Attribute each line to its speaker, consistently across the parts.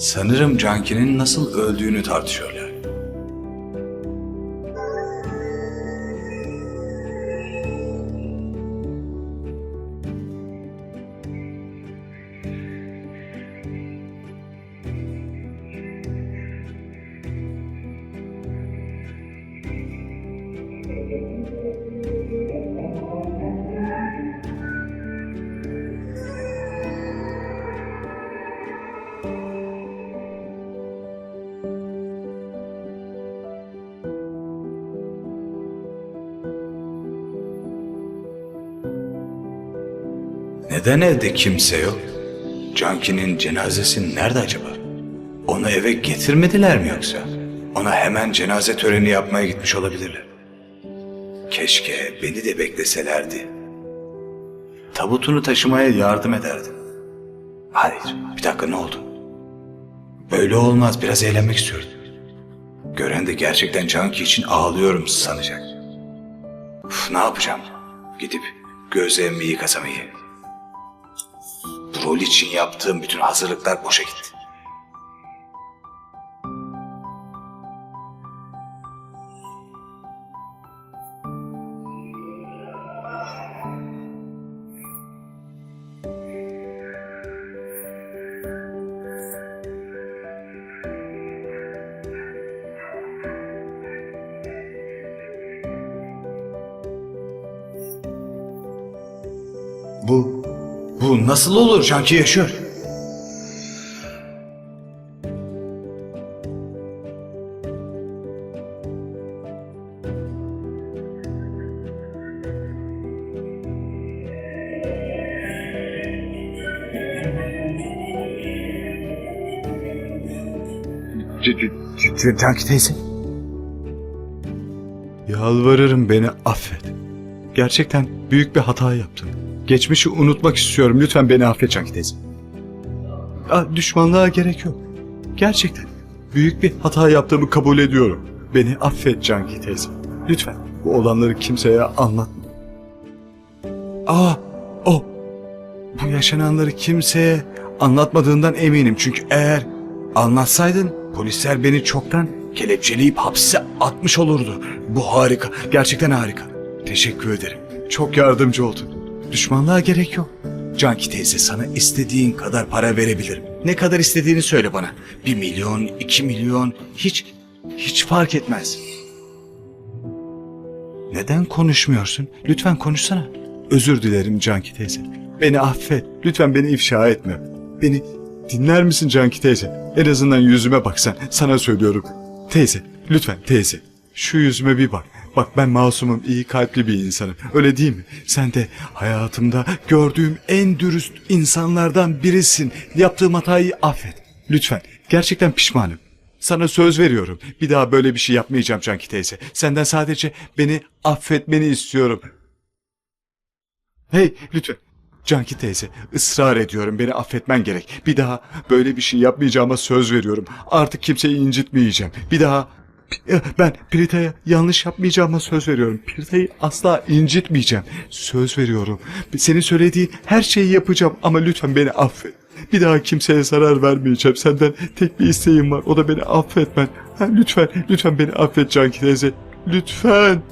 Speaker 1: Sanırım Canki'nin nasıl öldüğünü tartışıyorlar. Neden evde kimse yok? Canki'nin cenazesi nerede acaba? Onu eve getirmediler mi yoksa? Ona hemen cenaze töreni yapmaya gitmiş olabilirler. Keşke beni de bekleselerdi. Tabutunu taşımaya yardım ederdim. Hayır, bir dakika ne oldu? Böyle olmaz, biraz eğlenmek istiyorum. Gören de gerçekten Canki için ağlıyorum sanacak. Uf, ne yapacağım? Gidip gözlerimi yıkasam iyi. Rol için yaptığım bütün hazırlıklar boşa gitti. Bu, bu nasıl olur? Canki yaşıyor. Canki teyze. Yalvarırım beni affet. Gerçekten büyük bir hata yaptım. Geçmişi unutmak istiyorum. Lütfen beni affet Canki teyze. Aa, düşmanlığa gerek yok. Gerçekten büyük bir hata yaptığımı kabul ediyorum. Beni affet Canki teyze. Lütfen bu olanları kimseye anlatma. Aa, o. Bu yaşananları kimseye anlatmadığından eminim. Çünkü eğer anlatsaydın polisler beni çoktan kelepçeleyip hapse atmış olurdu. Bu harika. Gerçekten harika. Teşekkür ederim. Çok yardımcı oldun. Düşmanlığa gerek yok. Canki teyze sana istediğin kadar para verebilirim. Ne kadar istediğini söyle bana. Bir milyon, iki milyon hiç, hiç fark etmez. Neden konuşmuyorsun? Lütfen konuşsana. Özür dilerim Canki teyze. Beni affet. Lütfen beni ifşa etme. Beni dinler misin Canki teyze? En azından yüzüme baksan. Sana söylüyorum. Teyze, lütfen teyze. Şu yüzüme bir bak. Bak ben masumum, iyi kalpli bir insanım. Öyle değil mi? Sen de hayatımda gördüğüm en dürüst insanlardan birisin. Yaptığım hatayı affet. Lütfen. Gerçekten pişmanım. Sana söz veriyorum. Bir daha böyle bir şey yapmayacağım Canki teyze. Senden sadece beni affetmeni istiyorum. Hey lütfen. Canki teyze ısrar ediyorum beni affetmen gerek. Bir daha böyle bir şey yapmayacağıma söz veriyorum. Artık kimseyi incitmeyeceğim. Bir daha ben Prita'ya yanlış yapmayacağıma söz veriyorum. Prita'yı asla incitmeyeceğim. Söz veriyorum. Senin söylediğin her şeyi yapacağım ama lütfen beni affet. Bir daha kimseye zarar vermeyeceğim. Senden tek bir isteğim var. O da beni affetmen. Ha, lütfen, lütfen beni affet Canki teyze. Lütfen.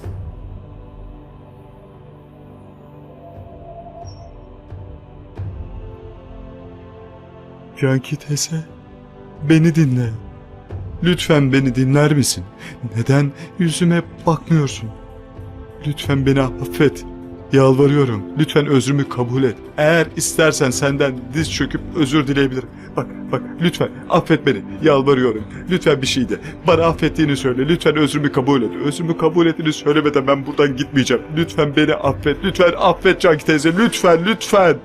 Speaker 1: Canki teyze, beni dinle. Lütfen beni dinler misin? Neden yüzüme bakmıyorsun? Lütfen beni affet. Yalvarıyorum. Lütfen özrümü kabul et. Eğer istersen senden diz çöküp özür dileyebilirim. Bak bak lütfen affet beni. Yalvarıyorum. Lütfen bir şey de. Bana affettiğini söyle. Lütfen özrümü kabul et. Özrümü kabul ettiğini söylemeden ben buradan gitmeyeceğim. Lütfen beni affet. Lütfen affet Canki teyze. Lütfen lütfen.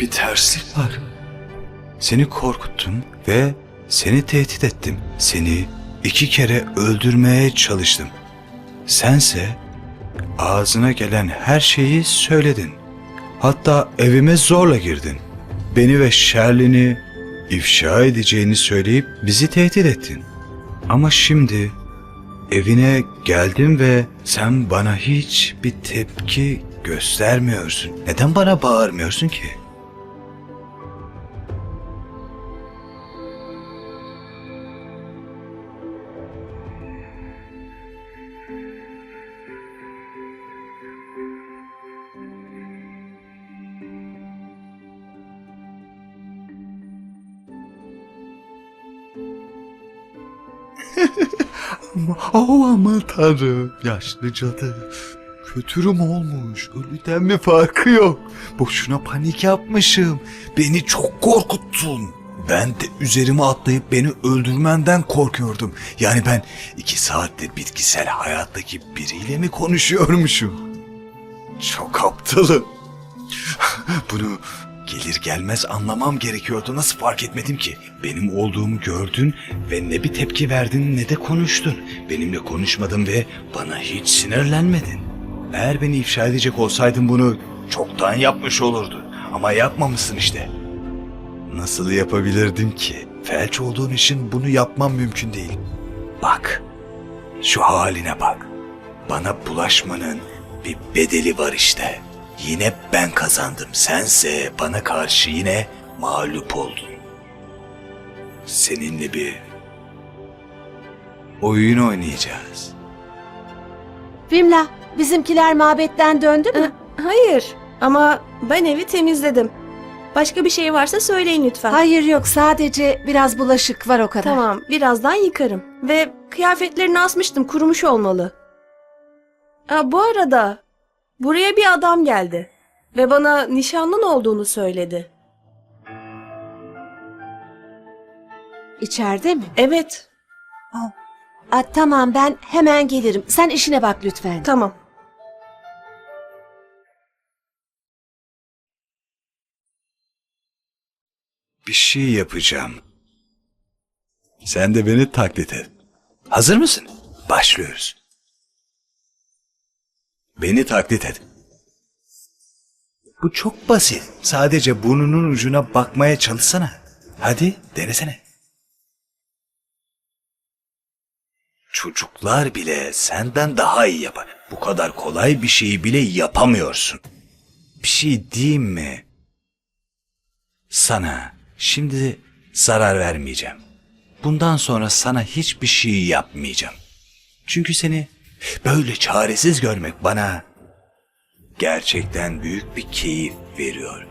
Speaker 1: Bir terslik var. Seni korkuttum ve seni tehdit ettim. Seni iki kere öldürmeye çalıştım. Sense ağzına gelen her şeyi söyledin. Hatta evime zorla girdin. Beni ve Sherlin'i ifşa edeceğini söyleyip bizi tehdit ettin. Ama şimdi evine geldim ve sen bana hiç bir tepki göstermiyorsun. Neden bana bağırmıyorsun ki? Oh aman tanrım. Yaşlı cadı. Kötürüm olmuş. Ölüden bir farkı yok. Boşuna panik yapmışım. Beni çok korkuttun. Ben de üzerime atlayıp beni öldürmenden korkuyordum. Yani ben iki saattir bitkisel hayattaki biriyle mi konuşuyormuşum? Çok aptalım. Bunu gelir gelmez anlamam gerekiyordu. Nasıl fark etmedim ki? Benim olduğumu gördün ve ne bir tepki verdin ne de konuştun. Benimle konuşmadın ve bana hiç sinirlenmedin. Eğer beni ifşa edecek olsaydın bunu çoktan yapmış olurdun. Ama yapmamışsın işte. Nasıl yapabilirdim ki? Felç olduğun için bunu yapmam mümkün değil. Bak, şu haline bak. Bana bulaşmanın bir bedeli var işte. Yine ben kazandım. Sense bana karşı yine mağlup oldun. Seninle bir oyun oynayacağız.
Speaker 2: Vimla, bizimkiler mabetten döndü mü?
Speaker 3: Hayır ama ben evi temizledim. Başka bir şey varsa söyleyin lütfen.
Speaker 2: Hayır yok, sadece biraz bulaşık var o kadar.
Speaker 3: Tamam birazdan yıkarım. Ve kıyafetlerini asmıştım kurumuş olmalı. Aa, bu arada buraya bir adam geldi. Ve bana nişanlın olduğunu söyledi.
Speaker 2: İçeride mi?
Speaker 3: Evet
Speaker 2: Aa, tamam ben hemen gelirim. Sen işine bak lütfen.
Speaker 3: tamam.
Speaker 1: Bir şey yapacağım. Sen de beni taklit et. Hazır mısın? Başlıyoruz. Beni taklit et. Bu çok basit. Sadece burnunun ucuna bakmaya çalışsana. Hadi denesene. Çocuklar bile senden daha iyi yapar. Bu kadar kolay bir şeyi bile yapamıyorsun. Bir şey diyeyim mi? Sana şimdi zarar vermeyeceğim. Bundan sonra sana hiçbir şey yapmayacağım. Çünkü seni böyle çaresiz görmek bana gerçekten büyük bir keyif veriyor.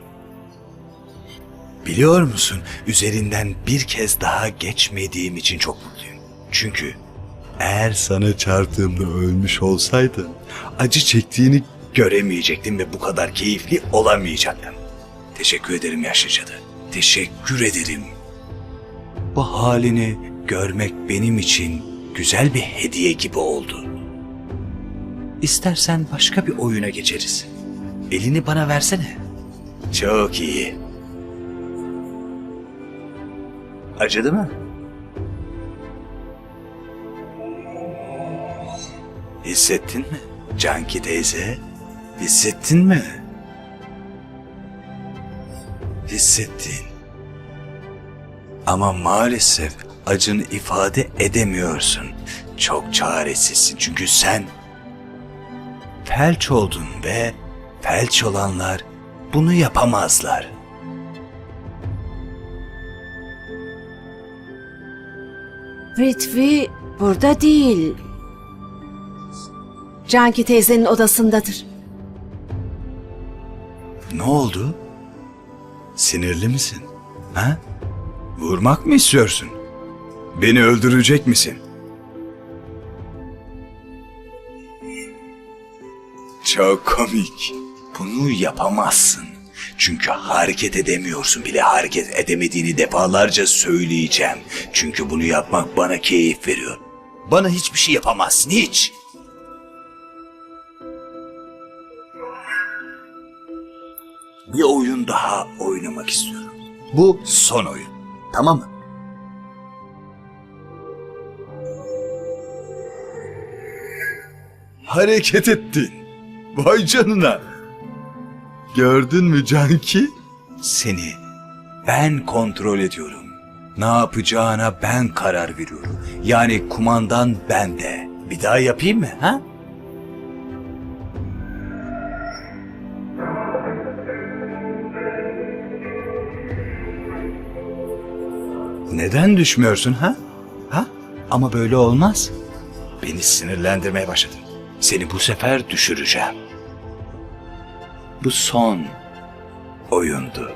Speaker 1: Biliyor musun üzerinden bir kez daha geçmediğim için çok mutluyum. Çünkü eğer sana çarptığımda ölmüş olsaydın acı çektiğini göremeyecektim ve bu kadar keyifli olamayacaktım. Teşekkür ederim yaşlı cadı. Teşekkür ederim. Bu halini görmek benim için güzel bir hediye gibi oldu. İstersen başka bir oyuna geçeriz. Elini bana versene. Çok iyi. Acıdı mı? Hissettin mi? Canki teyze, hissettin mi? Hissettin. Ama maalesef acını ifade edemiyorsun. Çok çaresizsin çünkü sen felç oldun ve felç olanlar bunu yapamazlar.
Speaker 2: Prithvi burada değil. Canki teyzenin odasındadır.
Speaker 1: Ne oldu? Sinirli misin? Ha? Vurmak mı istiyorsun? Beni öldürecek misin? Çok komik. Bunu yapamazsın. Çünkü hareket edemiyorsun bile hareket edemediğini defalarca söyleyeceğim. Çünkü bunu yapmak bana keyif veriyor. Bana hiçbir şey yapamazsın hiç. bir oyun daha oynamak istiyorum. Bu son oyun. Tamam mı? Hareket ettin. Vay canına. Gördün mü Canki? Seni ben kontrol ediyorum. Ne yapacağına ben karar veriyorum. Yani kumandan bende.
Speaker 4: Bir daha yapayım mı? Ha?
Speaker 1: Neden düşmüyorsun ha? Ha? Ama böyle olmaz. Beni sinirlendirmeye başladın. Seni bu sefer düşüreceğim. Bu son oyundu.